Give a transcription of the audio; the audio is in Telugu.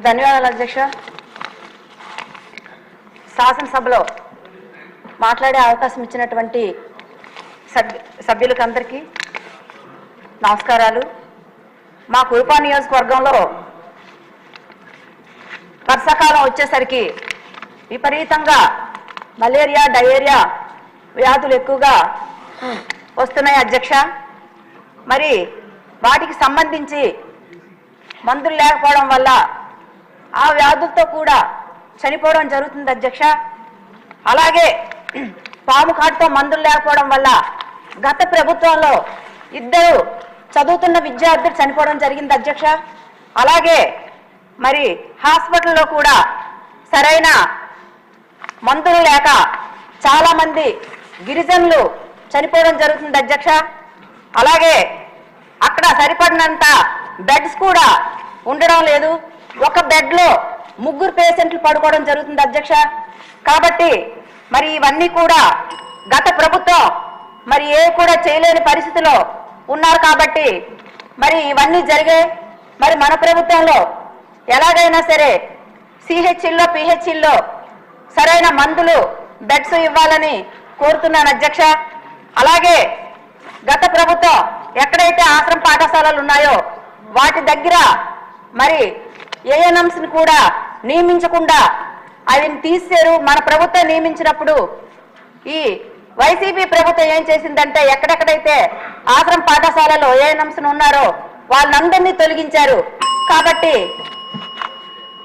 ధన్యవాదాలు అధ్యక్ష. శాసనసభలో మాట్లాడే అవకాశం ఇచ్చినటువంటి సభ్యు సభ్యులకు అందరికీ నమస్కారాలు. మా కురుపా నియోజకవర్గంలో వర్షాకాలం వచ్చేసరికి విపరీతంగా మలేరియా డయేరియా వ్యాధులు ఎక్కువగా వస్తున్నాయి అధ్యక్ష. మరి వాటికి సంబంధించి మందులు లేకపోవడం వల్ల ఆ వ్యాధులతో కూడా చనిపోవడం జరుగుతుంది అధ్యక్ష. అలాగే పాము కాటుతో మందులు లేకపోవడం వల్ల గత ప్రభుత్వంలో ఇద్దరు చదువుతున్న విద్యార్థులు చనిపోవడం జరిగింది అధ్యక్ష. అలాగే మరి హాస్పిటల్లో కూడా సరైన మందులు లేక చాలామంది గిరిజనులు చనిపోవడం జరుగుతుంది అధ్యక్ష. అలాగే అక్కడ సరిపడినంత బెడ్స్ కూడా ఉండడం లేదు. ఒక బెడ్లో ముగ్గురు పేషెంట్లు పడుకోవడం జరుగుతుంది అధ్యక్ష. కాబట్టి మరి ఇవన్నీ కూడా గత ప్రభుత్వం మరి ఏ కూడా చేయలేని పరిస్థితిలో ఉన్నారు కాబట్టి మరి ఇవన్నీ జరిగాయి మరి మన ప్రభుత్వంలో ఎలాగైనా సరే సిహెచ్ఈల్లో పిహెచ్ఈల్లో సరైన మందులు బెడ్స్ ఇవ్వాలని కోరుతున్నాను అధ్యక్ష. అలాగే గత ప్రభుత్వం ఎక్కడైతే ఆశ్రమ పాఠశాలలు ఉన్నాయో వాటి దగ్గర మరి ఏఎన్ఎంస్ కూడా నియమించకుండా అవి తీశారు మన ప్రభుత్వం నియమించినప్పుడు ఈ వైసీపీ ప్రభుత్వం ఏం చేసిందంటే ఎక్కడెక్కడైతే ఆశ్రమ పాఠశాలలో ఏఎన్ఎంస్ ఉన్నారో వాళ్ళందరినీ తొలగించారు. కాబట్టి